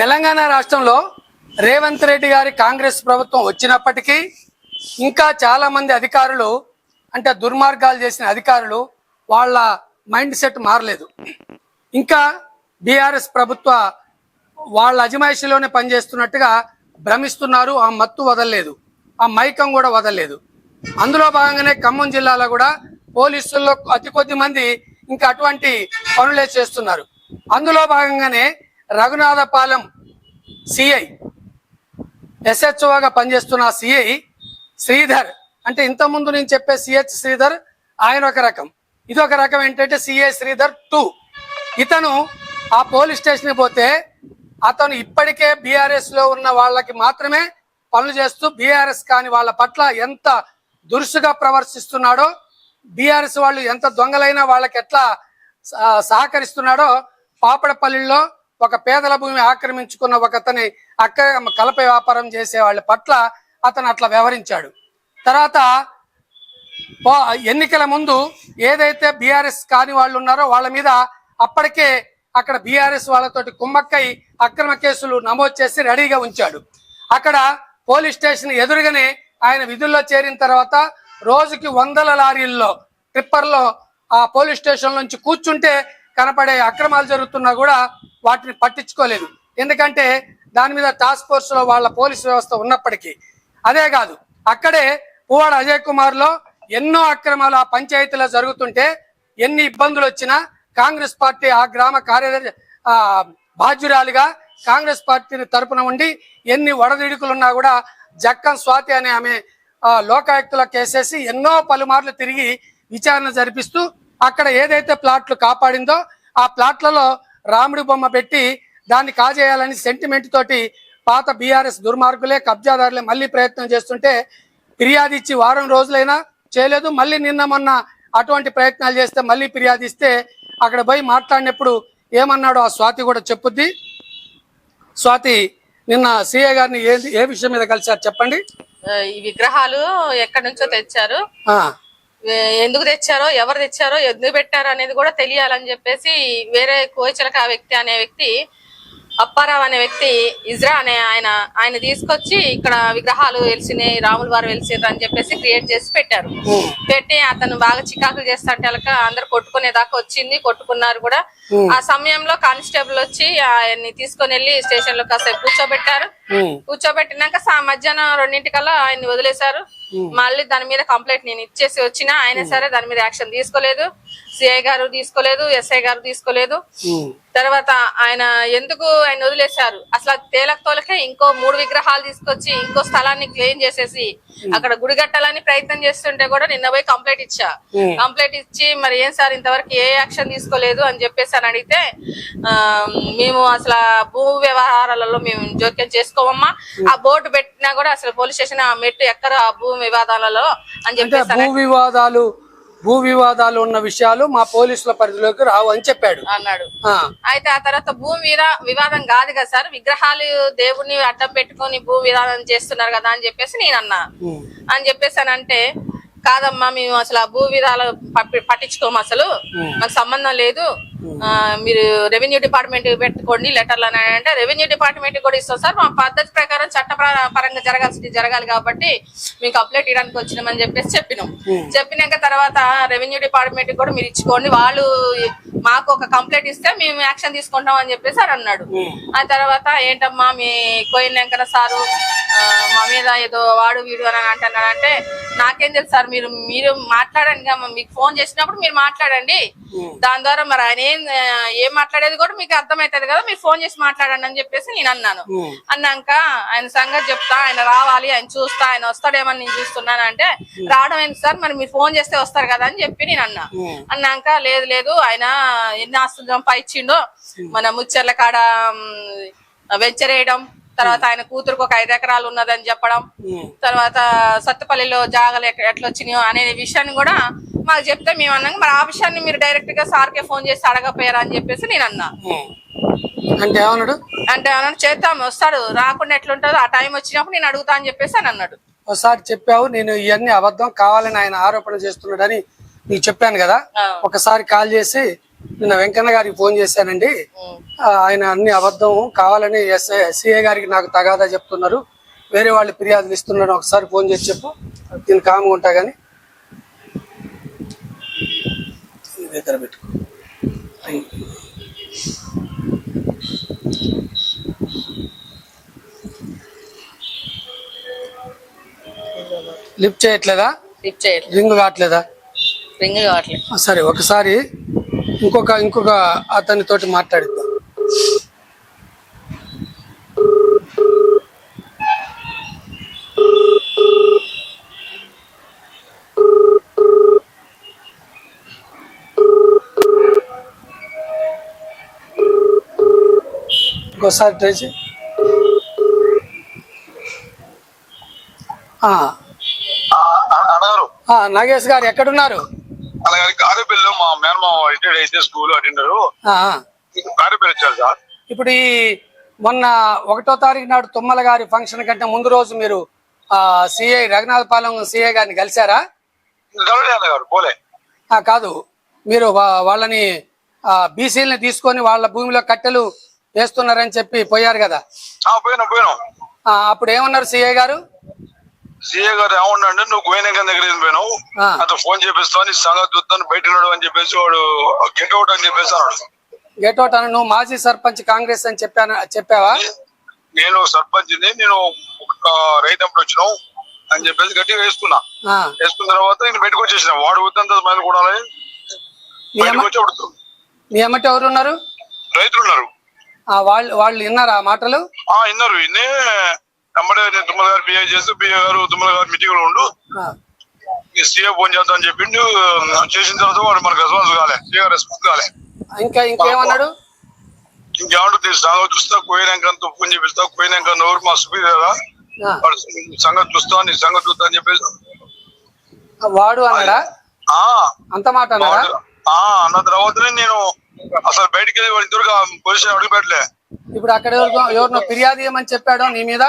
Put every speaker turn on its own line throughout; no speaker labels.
తెలంగాణ రాష్ట్రంలో రేవంత్ రెడ్డి గారి కాంగ్రెస్ ప్రభుత్వం వచ్చినప్పటికీ ఇంకా చాలా మంది అధికారులు అంటే దుర్మార్గాలు చేసిన అధికారులు వాళ్ళ మైండ్ సెట్ మారలేదు. ఇంకా బీఆర్ఎస్ ప్రభుత్వ వాళ్ళ అజమాయిషిలోనే పనిచేస్తున్నట్టుగా భ్రమిస్తున్నారు. ఆ మత్తు వదలలేదు. ఆ మైకం కూడా వదలలేదు. అందులో భాగంగానే ఖమ్మం జిల్లాలో కూడా పోలీసుల్లో అతి కొద్ది మంది ఇంకా అటువంటి పనులే చేస్తున్నారు. అందులో భాగంగానే రఘునాథపాలెం సిఐ ఎస్హెచ్ఓగా పనిచేస్తున్న సిఐ శ్రీధర్. అంటే ఇంతకుముందు నేను చెప్పే సిహెచ్ శ్రీధర్ ఆయన ఒక రకం. ఇది ఒక రకం ఏంటంటే సిఐ శ్రీధర్ టూ. ఇతను ఆ పోలీస్ స్టేషన్కి పోతే అతను ఇప్పటికే బీఆర్ఎస్లో ఉన్న వాళ్ళకి మాత్రమే పనులు చేస్తూ బీఆర్ఎస్ కాని వాళ్ళ పట్ల ఎంత దురుసుగా ప్రవర్తిస్తున్నాడో బీఆర్ఎస్ వాళ్ళు ఎంత దొంగలైనా వాళ్ళకి ఎట్లా సహకరిస్తున్నాడో పాపడపల్లిలో ఒక పేదల భూమి ఆక్రమించుకున్న ఒకతని అక్రమ అక్క కలప వ్యాపారం చేసే వాళ్ళ పట్ల అతను అట్లా వ్యవహరించాడు. తర్వాత ఎన్నికల ముందు ఏదైతే బీఆర్ఎస్ కాని వాళ్ళు ఉన్నారో వాళ్ళ మీద అప్పటికే అక్కడ బీఆర్ఎస్ వాళ్ళతోటి కుమ్మక్కై అక్రమ కేసులు నమోదు చేసి రెడీగా ఉంచాడు. అక్కడ పోలీస్ స్టేషన్ ఎదురుగానే ఆయన విధుల్లో చేరిన తర్వాత రోజుకి వందల లారీల్లో ట్రిప్పర్లో ఆ పోలీస్ స్టేషన్ నుంచి కూర్చుంటే కనపడే అక్రమాలు జరుగుతున్నా కూడా వాటిని పట్టించుకోలేదు. ఎందుకంటే దాని మీద టాస్క్ ఫోర్స్లో వాళ్ళ పోలీస్ వ్యవస్థ ఉన్నప్పటికీ. అదే కాదు అక్కడే పువ్వాడ అజయ్ కుమార్లో ఎన్నో అక్రమాలు ఆ పంచాయతీలో జరుగుతుంటే ఎన్ని ఇబ్బందులు వచ్చినా కాంగ్రెస్ పార్టీ ఆ గ్రామ కార్యదర్శి ఆ బాధ్యురాలిగా కాంగ్రెస్ పార్టీని తరపున ఉండి ఎన్ని వడదిడుకులున్నా కూడా జక్కన్ స్వాతి అనే ఆమె లోకాయుక్తుల కేసేసి ఎన్నో పలుమార్లు తిరిగి విచారణ జరిపిస్తూ అక్కడ ఏదైతే ప్లాట్లు కాపాడిందో ఆ ప్లాట్లలో రాముడి బొమ్మ పెట్టి దాన్ని కాజేయాలని సెంటిమెంట్ తోటి పాత బీఆర్ఎస్ దుర్మార్గులే కబ్జాదారులే మళ్ళీ ప్రయత్నం చేస్తుంటే ఫిర్యాదు ఇచ్చి వారం రోజులైనా చేయలేదు. మళ్ళీ నిన్న మొన్న అటువంటి ప్రయత్నాలు చేస్తే మళ్ళీ ఫిర్యాదు ఇస్తే అక్కడ పోయి మాట్లాడినప్పుడు ఏమన్నాడో ఆ స్వాతి కూడా చెప్పుద్ది. స్వాతి నిన్న సీఏ గారిని ఏ ఏ విషయం మీద కలిసారు చెప్పండి?
ఈ విగ్రహాలు ఎక్కడి నుంచో తెచ్చారు. ఎందుకు తెచ్చారో ఎవరు తెచ్చారో ఎందుకు పెట్టారో అనేది కూడా తెలియాలని చెప్పేసి వేరే కోచలక ఆ వ్యక్తి అనే వ్యక్తి అప్పారావు అనే వ్యక్తి ఇజ్రా అనే ఆయన ఆయన తీసుకొచ్చి ఇక్కడ విగ్రహాలు వెలిసినాయి రాముల వారు వెలిసిండ్రు అని చెప్పేసి క్రియేట్ చేసి పెట్టారు. పెట్టి అతను బాగా చికాకులు చేస్తాంటే అలక అందరు కొట్టుకునే దాకా వచ్చింది కొట్టుకున్నారు కూడా. ఆ సమయంలో కానిస్టేబుల్ వచ్చి ఆయన్ని తీసుకొని వెళ్ళి స్టేషన్లో కాసేపు కూర్చోబెట్టారు. కూర్చోబెట్టినాక మధ్యాహ్నం రెండింటికల్లా ఆయన్ని వదిలేశారు. మళ్ళీ దాని మీద కంప్లైంట్ నేను ఇచ్చేసి వచ్చినా ఆయన సరే దాని మీద యాక్షన్ తీసుకోలేదు. సిఐ గారు తీసుకోలేదు ఎస్ఐ గారు తీసుకోలేదు.
ఉమ్,
తర్వాత ఆయన ఎందుకు ఆయన వదిలేశారు? అసలు తేలక తోలకే ఇంకో మూడు విగ్రహాలు తీసుకొచ్చి ఇంకో స్థలాన్ని క్లెయిమ్ చేసేసి అక్కడ గుడి కట్టాలని ప్రయత్నం చేస్తుంటే కూడా నిన్న పోయి కంప్లైంట్ ఇచ్చా.
Hmm.
కంప్లైంట్ ఇచ్చి మరి ఏం సార్ ఇంతవరకు ఏ యాక్షన్ తీసుకోలేదు? అని చెప్పేసి అని అడిగితే మేము అసలు భూ వ్యవహారాలలో మేము జోక్యం చేసుకోమమ్మా. ఆ బోర్డు పెట్టినా కూడా అసలు పోలీస్ స్టేషన్ ఆ మెట్టు ఎక్కరు ఆ భూ వివాదాలలో అని
అంటే
చెప్పేసి
భూ వివాదాలు భూ వివాదాలు ఉన్న విషయాలు మా పోలీసుల పరిధిలోకి రావు అని చెప్పాడు.
అన్నాడు. అయితే ఆ తర్వాత భూ విరా వివాదం కాదు కదా సార్? విగ్రహాలు దేవుడిని అడ్డం పెట్టుకొని భూ వివాదం చేస్తున్నారు కదా అని చెప్పేసి నేను అన్నా. అని చెప్పేసి అని అంటే కాదమ్మా మేము అసలు ఆ భూ విధాలు పట్టి- పట్టించుకోము అసలు. మాకు సంబంధం లేదు. మీరు రెవెన్యూ డిపార్ట్మెంట్ పెట్టుకోండి లెటర్లు అని అంటే రెవెన్యూ డిపార్ట్మెంట్ కూడా ఇస్తాం సార్. మా పద్ధతి ప్రకారం చట్ట ప్ర- పరంగా జరగాల్సింది జరగాలి కాబట్టి మేము కంప్లైంట్ ఇవ్వడానికి వచ్చినామని చెప్పేసి చెప్పినాం. చెప్పినాక తర్వాత రెవెన్యూ డిపార్ట్మెంట్ కూడా మీరు ఇచ్చుకోండి. వాళ్ళు మాకు ఒక కంప్లైంట్ ఇస్తే మేము యాక్షన్ తీసుకుంటాం అని చెప్పేసి అని అన్నాడు. ఆ తర్వాత ఏంటమ్మా మీ కోయిన్ వెంకన్న సారు మా మీద ఏదో వాడు వీడు అని అంటున్నాడు అంటే నాకేం తెలుసు సార్ మీరు మీరు మాట్లాడండి మీకు ఫోన్ చేసినప్పుడు మీరు మాట్లాడండి. దాని ద్వారా మరి ఆయన ఏం ఏం మాట్లాడేది కూడా మీకు అర్థమవుతుంది కదా మీరు ఫోన్ చేసి మాట్లాడండి అని చెప్పేసి నేను అన్నాను. అన్నాక ఆయన సంగతి చెప్తా ఆయన రావాలి ఆయన చూస్తా ఆయన వస్తాడేమని నేను చూస్తున్నాను అంటే రావడం ఏంటి సార్? మరి మీరు ఫోన్ చేస్తే వస్తారు కదా అని చెప్పి నేను అన్నా. అన్నాక లేదు లేదు ఆయన ఎన్ని ఆస్తులు సంపాదించిండో మన ముచ్చర్ల కాడ వెంచర్ వేయడం తర్వాత ఆయన కూతురుకు ఒక ఐదు ఎకరాలు ఉన్నదని చెప్పడం తర్వాత సత్తుపల్లిలో జాగలు ఎట్లా వచ్చినాయో అనే విషయాన్ని కూడా మాకు చెప్తే మేము అన్నాక మరి ఆ విషయాన్ని మీరు డైరెక్ట్గా సార్కే ఫోన్ చేసి అడగపోయారా అని చెప్పేసి నేను అన్నా.
అంటే ఏమన్నాడు?
అంటే ఏమన్నా చేద్దాం వస్తాడు. రాకుండా ఎట్లుంటుందో ఆ టైం వచ్చినప్పుడు నేను అడుగుతా అని చెప్పేసి అని అన్నాడు.
ఒకసారి చెప్పావు నేను ఇవన్నీ అబద్ధం కావాలని ఆయన ఆరోపణ చేస్తున్నాడని నీకు చెప్పాను కదా. ఒకసారి కాల్ చేసి నిన్న వెంకన్న గారికి ఫోన్ చేశానండి. ఆయన అన్ని అబద్ధం కావాలని ఎస్ఐ సిఐ గారికి నాకు తగాదా చెప్తున్నారు. వేరే వాళ్ళు ఫిర్యాదులు ఇస్తున్నారు ఒకసారి ఫోన్ చేసి చెప్పు. దీన్ని కామ్గా ఉంటా కానీ దగ్గర పెట్టుకో. లిఫ్ట్ చేయట్లేదా?
లిఫ్ట్ చేయట్లేదు
రింగ్ కావట్లేదా?
రింగ్ కావట్లేదు
సరే ఒకసారి ఇంకొక ఇంకొక అతనితోటి మాట్లాడిద్దాం. ఇంకోసారి ట్రై చేయి. నాగేష్ గారు ఎక్కడున్నారు?
అలాగే కారేపల్లిలో మా మేనమామ రిటైర్డ్ అయితే స్కూల్ అటెండర్. కారేపల్లి వచ్చారు సార్.
ఇప్పుడు ఈ మొన్న ఒకటో తారీఖు నాడు తుమ్మల గారి ఫంక్షన్ కంటే ముందు రోజు మీరు సిఐ రఘునాథపాలెం సిఐ గారిని కలిశారా?
పోలే.
ఆ, కాదు. మీరు వాళ్ళని బీసీలని తీసుకొని వాళ్ళ భూమిలో కట్టెలు వేస్తున్నారని చెప్పి పోయారు కదా. అప్పుడు ఏమన్నారు సిఐ గారు?
సీఏ గారు ఏమన్నాడు నువ్వు గోయినాక దగ్గర పోయినావు. అతను ఫోన్ చేపిస్తావు నీ సంగతి చూస్తాను బయట ఉన్నాడు అని చెప్పేసి వాడు గెట్ అవుట్ అని చెప్పేసి అన్నాడు.
గెట్ అవుట్ అని నువ్వు మాజీ సర్పంచ్ కాంగ్రెస్ అని చెప్పాను చెప్పావా?
నేను సర్పంచ్ని నేను ఒక రైతప్పుడు వచ్చినావు అని చెప్పేసి గట్టిగా వేసుకున్నా. వేసుకున్న తర్వాత నేను బయటకు వచ్చేసిన. వాడు వద్దంత మంది కూడా
మీ
అప్పుడు
అమ్మటి ఎవరు ఉన్నారు?
రైతులు ఉన్నారు.
ఆ, వాళ్ళు వాళ్ళు విన్నారా ఆ మాటలు?
ఆ విన్నారు. ఇన్నే అమ్మడే నేను తుమ్మల గారు బిఏ చేస్తూ బిఏ గారు తుమ్మల గారు మీటింగ్లో ఉండు. సీఏ ఫోన్ చేద్దాం అని చెప్పిండు. చేసిన తర్వాత వాడు మనకు రెస్పాన్స్ కాలే. సీఏ రెస్పాన్స్ కాలే.
ఇంకా ఇంకేమన్నాడు
ఇంకేమంటుంది సంగతి చూస్తా పోయినాక ఫోన్ చేపిస్తా పోయినాక నోరు మా సుపీరియర్ వాడు సంగతి చూస్తా నీ సంగతి చూస్తా అని చెప్పేసి.
వాడు అన్నాడా? అంత మాట
అన్న తర్వాతనే నేను అసలు బయటికి వెళ్ళి ఇద్దరుగా పోలీసు అడుగు పెట్టలే
ఇప్పుడు అక్కడ ఎవరినో ఫిర్యాదు చేయమని చెప్పాడు నీ మీద?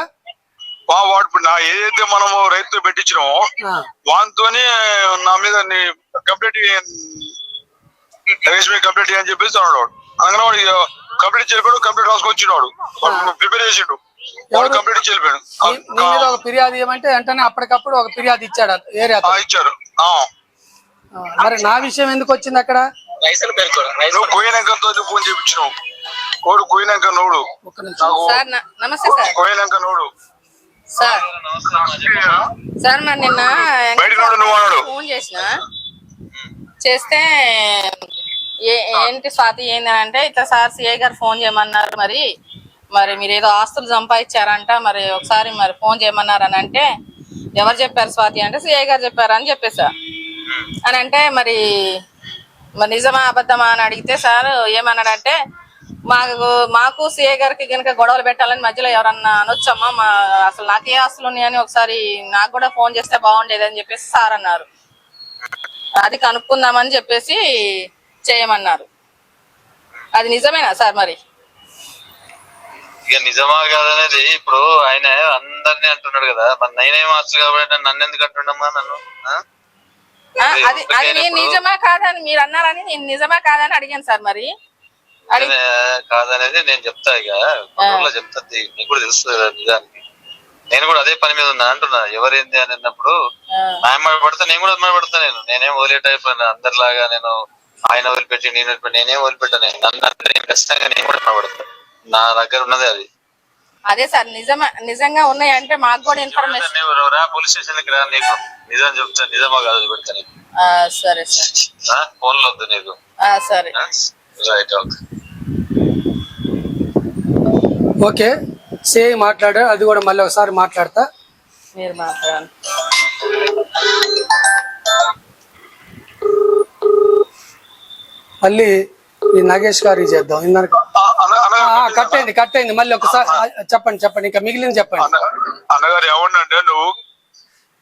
ఇప్పుడు నా ఏదైతే మనము రైతు పెట్టించినామో
ఆ,
వానితోనే నా మీద కంప్లీట్ రేష్మి కంప్లీట్ అని చెప్పేసి అన్నాడు. అనగానే వాడు కంప్లీట్ చేయలేపాడు కంప్లీట్ రాసుకొచ్చినాడు. ప్రిపేర్ చేసిండు. వాడు? కంప్లీట్ చేయలేపాడు
నీ- నీ మీద ఒక ఫిర్యాదు చేయమంటే వెంటనే అప్పటికప్పుడు ఒక ఫిర్యాదు ఇచ్చాడు ఏరియా
ఆ, ఇచ్చారు ఆ.
మరి నా విషయం ఎందుకు వచ్చింది అక్కడ?
నువ్వు ఫోన్ చేయించినావు? కోడు కోయినాక నోడు. కోయినాక నోడు.
సార్. సార్ మరి నిన్న. ఫోన్ చేసిన? చేస్తే ఏ- ఏంటి స్వాతి ఏంది అంటే ఇట్లా సార్ సిఐ గారు ఫోన్ చేయమన్నారు మరి. మరి మీరు ఏదో ఆస్తులు సంపాదించారంట మరి ఒకసారి మరి ఫోన్ చేయమన్నారు అని అంటే ఎవరు చెప్పారు స్వాతి అంటే సిఐ గారు చెప్పారు అని చెప్పేసా అని అంటే మరి మరి నిజమా అబద్ధమా అని అడిగితే సార్ ఏమన్నాడంటే మాకు మాకు సిఏ గారికి కనుక గొడవలు పెట్టాలని మధ్యలో ఎవరన్నా అనొచ్చమ్మా? మా అసలు నాకే ఆస్తులు ఉన్నాయని ఒకసారి నాకు కూడా ఫోన్ చేస్తే బాగుండేది అని చెప్పేసి సార్ అన్నారు. అది కనుక్కుందామని చెప్పేసి చేయమన్నారు. అది నిజమేనా సార్ మరి?
ఇక నిజమా కాదనేది ఇప్పుడు ఆయన అందరినీ అంటున్నాడు కదా. మరి నేనేం కాబట్టి నన్ను ఎందుకు అంటున్నామా నన్ను? అదే,
అది నేను నిజమా కాదని మీరు అన్నారని నేను నిజమా కాదని అడిగాను సార్ మరి.
కాదనేది నేను చెప్తా ఇక. ఊర్లో చెప్తా తీ- నీకు కూడా తెలుస్తుంది నిజానికి. నేను కూడా అదే పని మీద ఉన్నా అంటున్నా. ఎవరేంది అని అన్నప్పుడు ఆయన పడితే నేను కూడా పడతా నేను. నేనేం వదిలేట్ అయిపోయినా అందరిలాగా నేను ఆయన వదిలిపెట్టి నేను వదిలిపెట్టి నేనేం వదిలిపెట్టాను నన్ను అంటే నేను ఖచ్చితంగా నేను కూడా పడతా. నా దగ్గర ఉన్నదే అది.
అదే సార్ నిజమా నిజంగా ఉన్నాయంటే మాకు కూడా ఇన్ఫర్మేషన్
రా పోలీస్ స్టేషన్కి రా నీకు. నిజం చెప్తా నిజమా కాదు పెడతా నీకు.
సరే సార్.
ఫోన్లో వద్దు నీకు.
సరే.
Right okay.
ఓకే. సిఐ మాట్లాడాడు అది కూడా మళ్ళీ ఒకసారి మాట్లాడతా.
మీరు మాట్లాడండి.
మళ్ళీ ఈ నాగేష్ గారికి చేద్దాం. ఇందాక కట్ అయింది కట్ అయింది మళ్ళీ ఒకసారి చెప్పండి చెప్పండి. ఇంకా మిగిలింది చెప్పండి.
అన్న- అన్నగారు ఏమన్నంటే నువ్వు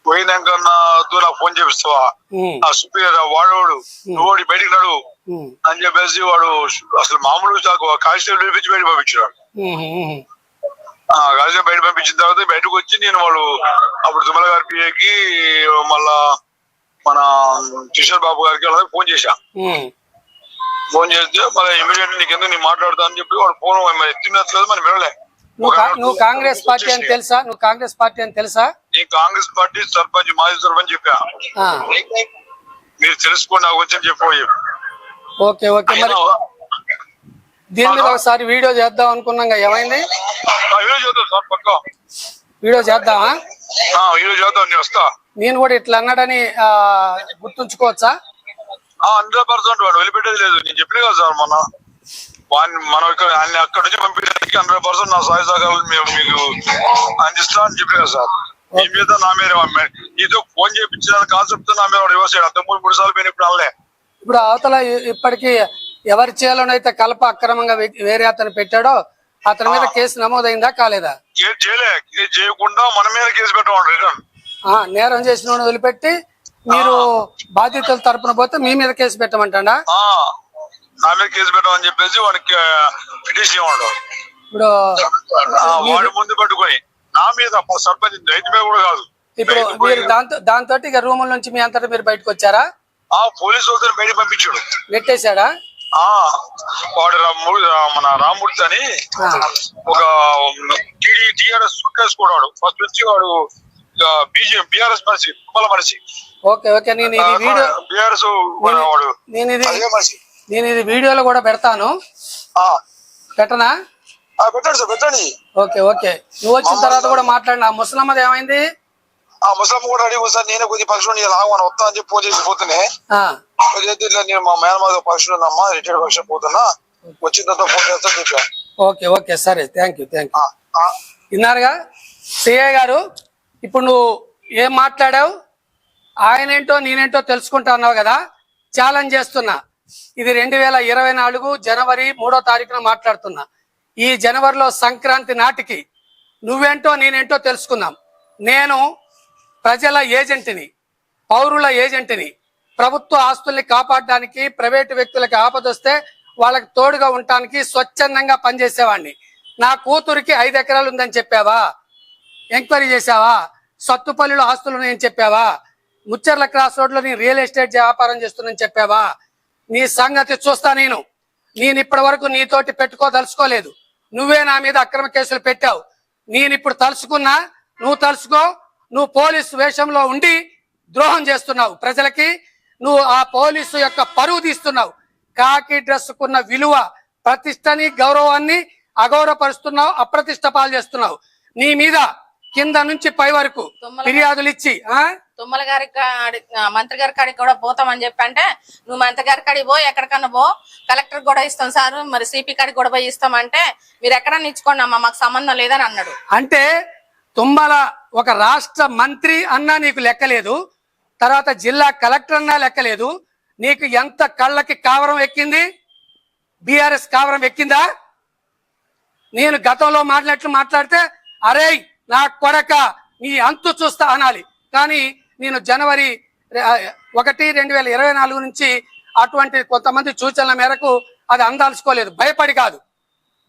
పోయినాక నాతో నాకు ఫోన్ చేపిస్తావా? ఆ సుపీరియర్ వాడోడు. నువ్వు బయటికి నడు. అని చెప్పేసి వాడు అసలు మామూలు కానిస్టేబుల్ పిలిపించి బయట పంపించాడు కానిస్టేబుల్ బయట పంపించిన తర్వాత బయటకు వచ్చి నేను వాడు అప్పుడు తుమ్మల గారి పిఏకి మళ్ళా మన కిషోర్ బాబు గారికి వాళ్ళకి ఫోన్ చేశా. ఫోన్ చేస్తే మళ్ళీ ఇమీడియట్ నీకు ఎందుకు నేను మాట్లాడతా అని చెప్పి వాడు ఫోన్ ఎత్తినట్లేదు మరి వినలే.
నువ్వు కాంగ్రెస్ పార్టీ అని తెలుసా? నువ్వు కాంగ్రెస్ పార్టీ అని తెలుసా?
నీ కాంగ్రెస్ పార్టీ సర్పంచ్ మాజీ సర్పంచ్ చెప్పా. మీరు తెలుసుకోండి నాకు వచ్చి చెప్పి
ఓకే ఓకే. మరి దీని మీద ఒకసారి వీడియో చేద్దాం అనుకున్నాం ఏమైంది?
ఈరోజు చేద్దాం సార్ పక్క
వీడియో చేద్దామా?
ఈరోజు చేద్దాం నేను వస్తా.
నేను కూడా ఇట్లా అన్నాడని ఆ, గుర్తుంచుకోవచ్చా?
హండ్రెడ్ పర్సెంట్ వాడు వదిలిపెట్టేది లేదు. నేను చెప్పిన కదా సార్ మొన్న. వాడిని మనం ఇక్కడ ఆయన అక్కడ నుంచి పంపించడానికి హండ్రెడ్ పర్సెంట్ నా సాయి సహకారాలు మేము మీకు అందిస్తా అని చెప్పిన కదా సార్. మీ మీద నా మీద నీతో ఫోన్ చేయించిన కాన్సెప్ట్ నా మీద రివర్స్ చేయడం. అంత మూడు మూడు సార్లు పోయిన ఇప్పుడు అనలే
ఇప్పుడు అవతల ఇప్పటికీ ఎవరి చేయాలనైతే కలప అక్రమంగా వేరే అతను పెట్టాడో అతని మీద కేసు నమోదైందా కాలేదా?
చేయకుండా మన మీద కేసు
నేరం చేసిన వదిలిపెట్టి మీరు బాధితుల తరపున పోతే మీ మీద కేసు పెట్టమంటాడా?
ఆ, నా మీద కేసు పెట్టమని చెప్పేసి వాడికి పిటిషన్ ఇవ్వండు
ఇప్పుడు
ఆ, వాడి ముందు పట్టుకొని నా మీద మా సర్పంచ్ రైతు మీద కూడా కాదు.
ఇప్పుడు మీరు దాంతో దాంతో ఇక రూముల నుంచి మీ అంతటా మీరు బయటకు వచ్చారా?
ఆ పోలీసు వాళ్ళతో బయట పంపించాడు.
నెట్టేశాడా?
ఆ వాడు మన రామూర్తి అని. ఒక టీడీ టీఆర్ఎస్ వేసుకున్నాడు ఫస్ట్ నుంచి వాడు బీజేపీ బీఆర్ఎస్ మనిషి తుమ్మల మనిషి.
ఓకే ఓకే నేను ఇది వీడియో
బీఆర్ఎస్ వాడు.
నేను ఇది నేను ఇది వీడియోలో కూడా పెడతాను.
ఆ,
పెట్టనా?
పెట్టండి సార్ పెట్టండి.
Okay okay. నువ్వు వచ్చిన తర్వాత కూడా మాట్లాడిన. ముసలమ్మది ఏమైంది?
ఆ ముసలమ్మ కూడా అడిగి సార్ నేనే కొద్ది పక్షులు లాగమని వస్తా అని చెప్పి ఫోన్ చేసి పోతేనే ఇట్లా నేను మా మేనమాద పక్షులు ఉన్నామ్మా రిటైర్డ్ పక్షులు పోతున్నా వచ్చిన తర్వాత ఫోన్ చేస్తా చెప్పా.
ఓకే ఓకే సరే థ్యాంక్ యూ థ్యాంక్ యూ విన్నారుగా? సిఐ గారు ఇప్పుడు నువ్వు ఏం మాట్లాడావు? ఆయన ఏంటో నేనేంటో తెలుసుకుంటా అన్నావు కదా ఛాలెంజ్ చేస్తున్నా. ఇది రెండు వేల ఇరవై నాలుగు జనవరి మూడో తారీఖున మాట్లాడుతున్నా. ఈ జనవరిలో సంక్రాంతి నాటికి నువ్వేంటో నేనేంటో తెలుసుకుందాం. నేను ప్రజల ఏజెంట్ని పౌరుల ఏజెంట్ని ప్రభుత్వ ఆస్తుల్ని కాపాడడానికి ప్రైవేటు వ్యక్తులకి ఆపదొస్తే వాళ్ళకి తోడుగా ఉండటానికి స్వచ్ఛందంగా పనిచేసేవాడిని. నా కూతురికి ఐదు ఎకరాలు ఉందని చెప్పావా? ఎంక్వైరీ చేశావా? సత్తుపల్లిలో ఆస్తులు ఉన్నాయని చెప్పావా? ముచ్చర్ల క్రాస్ రోడ్లో నేను రియల్ ఎస్టేట్ వ్యాపారం చేస్తున్నానని చెప్పావా? నీ సంగతి చూస్తా నేను. నేను ఇప్పటి వరకు నీతోటి పెట్టుకోదలుచుకోలేదు నువ్వే నా మీద అక్రమ కేసులు పెట్టావు. నేను ఇప్పుడు తలుచుకున్నా నువ్వు తలుచుకో నువ్వు పోలీసు వేషంలో ఉండి ద్రోహం చేస్తున్నావు ప్రజలకి. నువ్వు ఆ పోలీసు యొక్క పరువు తీస్తున్నావు. కాకి డ్రెస్ కున్న విలువ ప్రతిష్టని గౌరవాన్ని అగౌరవపరుస్తున్నావు అప్రతిష్ట పాలు చేస్తున్నావు. నీ మీద కింద నుంచి పై వరకు ఫిర్యాదులు ఇచ్చి
తుమ్మల గారి మంత్రి గారి కాడికి కూడా పోతామని చెప్పి అంటే నువ్వు మంత్రి గారి కాడికి పో ఎక్కడికన్నా పో కలెక్టర్ కూడా ఇస్తాం సార్ మరి సిపి కాడికి కూడా పోయి ఇస్తామంటే మీరు ఎక్కడన్నా ఇచ్చుకోండి అమ్మా మాకు సంబంధం లేదని అన్నాడు.
అంటే తుమ్మల ఒక రాష్ట్ర మంత్రి అన్నా నీకు లెక్కలేదు తర్వాత జిల్లా కలెక్టర్ అన్నా లెక్కలేదు నీకు ఎంత కళ్ళకి కావరం ఎక్కింది? బీఆర్ఎస్ కావరం ఎక్కిందా? నేను గతంలో మాట్లాడినట్లు మాట్లాడితే అరే నా కొడక నీ అంతు చూస్తా అనాలి. కానీ నేను జనవరి ఒకటి రెండు వేల ఇరవై నాలుగు నుంచి అటువంటి కొంతమంది సూచనల మేరకు అది అందాల్చుకోలేదు. భయపడి కాదు.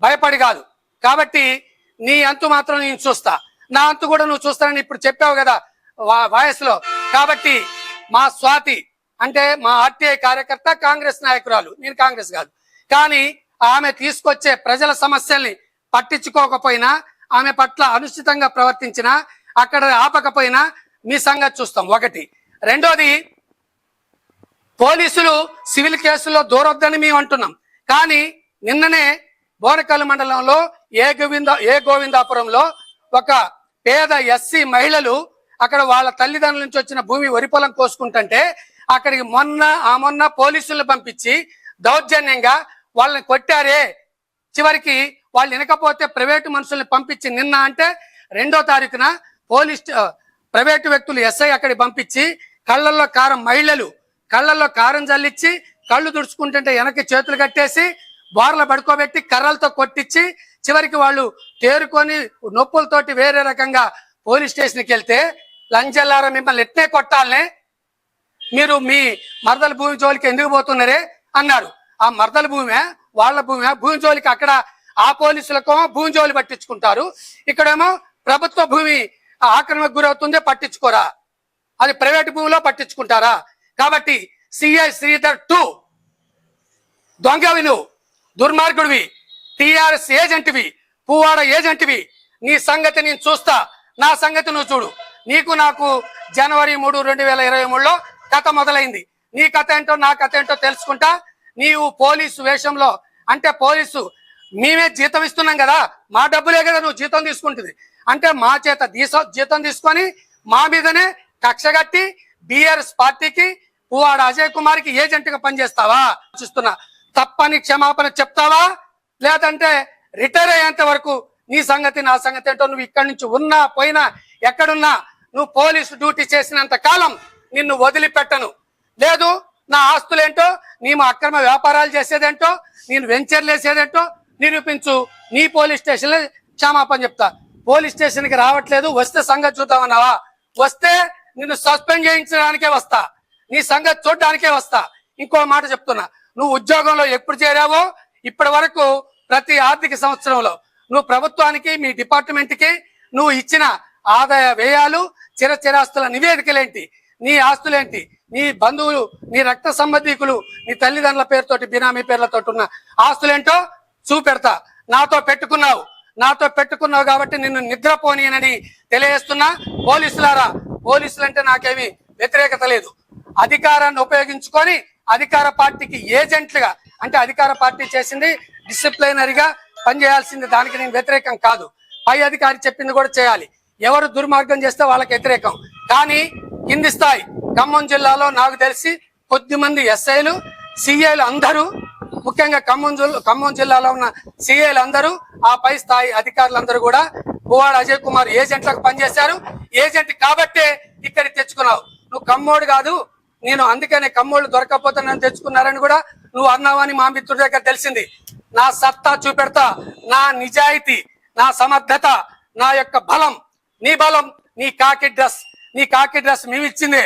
భయపడి కాదు. కాబట్టి నీ అంతు మాత్రం నేను చూస్తా. నా అంతు కూడా నువ్వు చూస్తానని ఇప్పుడు చెప్పావు కదా వా- వాయస్లో కాబట్టి మా స్వాతి అంటే మా ఆర్టీఐ కార్యకర్త కాంగ్రెస్ నాయకురాలు. నేను కాంగ్రెస్ కాదు. కానీ ఆమె తీసుకొచ్చే ప్రజల సమస్యల్ని పట్టించుకోకపోయినా ఆమె పట్ల అనుచితంగా ప్రవర్తించినా అక్కడ ఆపకపోయినా మీ సంగతి చూస్తాం. ఒకటి. రెండోది పోలీసులు సివిల్ కేసుల్లో దూరొద్దని మేము అంటున్నాం. కానీ నిన్ననే బోనకల్ మండలంలో ఏ గోవింద ఏ గోవిందాపురంలో ఒక పేద ఎస్సీ మహిళలు అక్కడ వాళ్ళ తల్లిదండ్రుల నుంచి వచ్చిన భూమి వరి పొలం కోసుకుంటుంటే అక్కడికి మొన్న ఆ మొన్న పోలీసులు పంపించి దౌర్జన్యంగా వాళ్ళని కొట్టారే. చివరికి వాళ్ళు వినకపోతే ప్రైవేటు మనుషుల్ని పంపించి నిన్న అంటే రెండో తారీఖున పోలీస్ ప్రైవేటు వ్యక్తులు ఎస్ఐ అక్కడికి పంపించి కళ్ళల్లో కారం మహిళలు కళ్ళల్లో కారం జల్లిచ్చి కళ్ళు తుడుచుకుంటుంటే వెనక్కి చేతులు కట్టేసి బోర్ల పడుకోబెట్టి కర్రలతో కొట్టించి చివరికి వాళ్ళు తేరుకొని నొప్పులతోటి వేరే రకంగా పోలీస్ స్టేషన్కి వెళ్తే లంచెల్లారా మిమ్మల్ని ఎట్నే కొట్టాలనే? మీరు మీ మరదల భూమి జోలికి ఎందుకు పోతున్నారే అన్నారు. ఆ మరదల భూమే వాళ్ళ భూమే భూమి జోలికి అక్కడ ఆ పోలీసులకు భూమి జోలి పట్టించుకుంటారు. ఇక్కడేమో ప్రభుత్వ భూమి ఆక్రమణకు గురవుతుందే పట్టించుకోరా. అది ప్రైవేట్ భూమిలో పట్టించుకుంటారా? కాబట్టి సిఐ శ్రీధర్ టూ దొంగవి నువ్వు దుర్మార్గుడివి. టిఆర్ఎస్ ఏజెంట్వి పువ్వాడ ఏజెంట్వి. నీ సంగతి నేను చూస్తా. నా సంగతి నువ్వు చూడు. నీకు నాకు జనవరి మూడు రెండు వేల ఇరవై మూడులో కథ మొదలైంది. నీ కథ ఏంటో నా కథ ఏంటో తెలుసుకుంటా. నీవు పోలీసు వేషంలో అంటే పోలీసు మేమే జీతం ఇస్తున్నాం కదా. మా డబ్బులే కదా నువ్వు జీతం తీసుకుంటుంది. అంటే మా చేత జీతం తీసుకొని మా మీదనే కక్ష కట్టి బీఆర్ఎస్ పార్టీకి పువ్వాడ అజయ్ కుమార్కి ఏజెంట్గా పనిచేస్తావా? చూస్తున్నా తప్పని క్షమాపణ చెప్తావా? లేదంటే రిటైర్ అయ్యేంత వరకు నీ సంగతి నా సంగతి ఏంటో నువ్వు ఇక్కడి నుంచి ఉన్నా పోయినా ఎక్కడున్నా నువ్వు పోలీసు డ్యూటీ చేసినంత కాలం నిన్ను వదిలిపెట్టను. లేదు నా ఆస్తులేంటో నీవు అక్రమ వ్యాపారాలు చేసేదేంటో నేను వెంచర్లు వేసేదేంటో నిరూపించు. నీ పోలీస్ స్టేషన్లో క్షమాపణ చెప్తా. పోలీస్ స్టేషన్కి రావట్లేదు వస్తే సంగతి చూద్దామన్నావా? వస్తే నిన్ను సస్పెండ్ చేయించడానికే వస్తా. నీ సంగతి చూడడానికే వస్తా. ఇంకో మాట చెప్తున్నా. నువ్వు ఉద్యోగంలో ఎప్పుడు చేరావో ఇప్పటి వరకు ప్రతి ఆర్థిక సంవత్సరంలో. నువ్వు ప్రభుత్వానికి మీ డిపార్ట్మెంట్కి నువ్వు ఇచ్చిన ఆదాయ వ్యయాలు చిరచిరాస్తుల నివేదికలేంటి? నీ ఆస్తులేంటి? నీ బంధువులు నీ రక్త సంబంధికులు నీ తల్లిదండ్రుల పేరుతోటి బినామీ పేర్లతోటి ఉన్న ఆస్తులేంటో చూపెడతా. నాతో పెట్టుకున్నావు. నాతో పెట్టుకున్నావు కాబట్టి నిన్ను నిద్రపోనీయనని తెలియజేస్తున్నా పోలీసులారా. పోలీసులంటే నాకేమి వ్యతిరేకత లేదు. అధికారాన్ని ఉపయోగించుకొని అధికార పార్టీకి ఏజెంట్లుగా అంటే అధికార పార్టీ చేసింది డిసిప్లైనరీగా పనిచేయాల్సింది దానికి నేను వ్యతిరేకం కాదు. పై అధికారి చెప్పింది కూడా చేయాలి. ఎవరు దుర్మార్గం చేస్తే వాళ్ళకి వ్యతిరేకం. కానీ కింది స్థాయి ఖమ్మం జిల్లాలో నాకు తెలిసి కొద్ది మంది ఎస్ఐలు సిఐలు అందరూ ముఖ్యంగా ఖమ్మం జిల్లా ఖమ్మం జిల్లాలో ఉన్న సిఐలు అందరూ ఆ పై స్థాయి అధికారులందరూ కూడా పువ్వాడ అజయ్ కుమార్ ఏజెంట్లకు పనిచేశారు. ఏజెంట్ కాబట్టే ఇక్కడికి తెచ్చుకున్నావు. నువ్వు కమ్మోడు కాదు నేను అందుకనే కమ్మోళ్ళు దొరకకపోతే నన్ను తెచ్చుకున్నారని కూడా నువ్వు అన్నావని మా మిత్రుడి దగ్గర తెలిసింది. నా సత్తా చూపెడతా నా నిజాయితీ నా సమర్థత నా యొక్క బలం నీ బలం నీ కాకి డ్రెస్ నీ కాకి డ్రెస్ మేము ఇచ్చిందే.